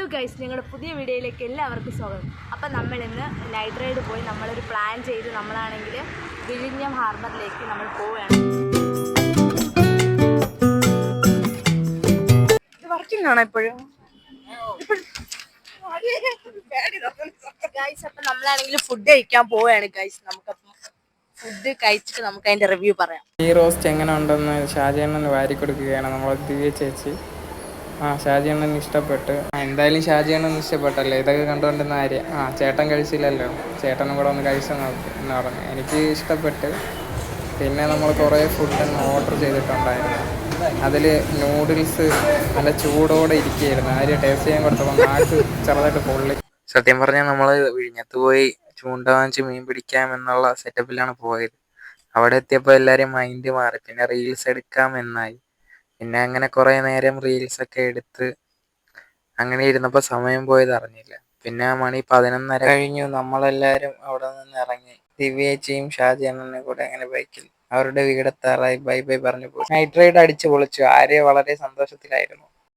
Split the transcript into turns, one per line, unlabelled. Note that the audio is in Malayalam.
ഹലോ ഗൈസ് ഞങ്ങളുടെ പുതിയ വീഡിയോയിലേക്ക് എല്ലാവർക്കും സ്വാഗതം. അപ്പം നമ്മൾ ഇന്ന് നൈറ്റ് റൈഡ് പോയി നമ്മളൊരു പ്ലാൻ ചെയ്ത്. നമ്മളാണെങ്കിൽ വിഴിഞ്ഞം ഹാർബറിലേക്ക് നമ്മൾ പോവുകയാണ്.
വർക്കിംഗ് ആണോ ഇപ്പോഴും?
ഗൈസ് അപ്പം നമ്മളാണെങ്കിൽ ഫുഡ് കഴിക്കാൻ പോവുകയാണ് ഗൈസ് നമുക്കപ്പം ഫുഡ് കഴിച്ചിട്ട് നമുക്ക് അതിന്റെ റിവ്യൂ പറയാം.
ഈ റോസ്റ്റ് എങ്ങനെ ഉണ്ടെന്ന് ഷാജിയണ്ണന് വാരി കൊടുക്കുകയാണ് നമ്മൾ ദിവ്യ ചേച്ചി. ആ ഷാജിയണ്ണന് ഇഷ്ടപ്പെട്ട്. ആ എന്തായാലും ഷാജിയണ്ണന് ഇഷ്ടപ്പെട്ടല്ലേ. ഇതൊക്കെ കണ്ടുകൊണ്ടിരുന്ന ആര്യ ആ ചേട്ടൻ കഴിച്ചില്ലല്ലോ. ചേട്ടനും കൂടെ ഒന്ന് കഴിച്ചു എന്ന് പറഞ്ഞു. എനിക്ക് ഇഷ്ടപ്പെട്ട്. പിന്നെ നമ്മൾ കുറേ ഫുഡ് ഓർഡർ ചെയ്തിട്ടുണ്ടായിരുന്നു. അതിൽ നൂഡിൽസ് നല്ല ചൂടോടെ ഇരിക്കുകയായിരുന്നു. ആര്യ ടേസ്റ്റ് ചെയ്യാൻ കൊടുത്തപ്പോൾ നാക്ക് ചെറുതായിട്ട് പൊള്ളി. സത്യം പറഞ്ഞാൽ നമ്മൾ വിഴിഞ്ഞത്ത് പോയി ചൂണ്ട വാങ്ങിച്ച് മീൻ പിടിക്കാം എന്നുള്ള സെറ്റപ്പിലാണ് പോയത്. അവിടെ എത്തിയപ്പോൾ എല്ലാവരും മൈൻഡ് മാറി. പിന്നെ റീൽസ് എടുക്കാം എന്നായി പിന്നെ അങ്ങനെ കുറേ നേരം റീൽസ് ഒക്കെ എടുത്ത് അങ്ങനെ ഇരുന്നപ്പോൾ സമയം പോയത് അറിഞ്ഞില്ല. പിന്നെ മണി പതിനൊന്നര കഴിഞ്ഞു. നമ്മളെല്ലാവരും അവിടെ നിന്ന് ഇറങ്ങി. ദിവ്യേച്ചിയും അണ്ണനെ കൂടെ അങ്ങനെ ബൈക്കിൽ അവരുടെ വീടെത്താറായി. ബൈ ബൈ പറഞ്ഞു പോയി. നൈറ്റ് റൈഡ് അടിച്ച് പൊളിച്ചു. ആര്യ വളരെ സന്തോഷത്തിലായിരുന്നു.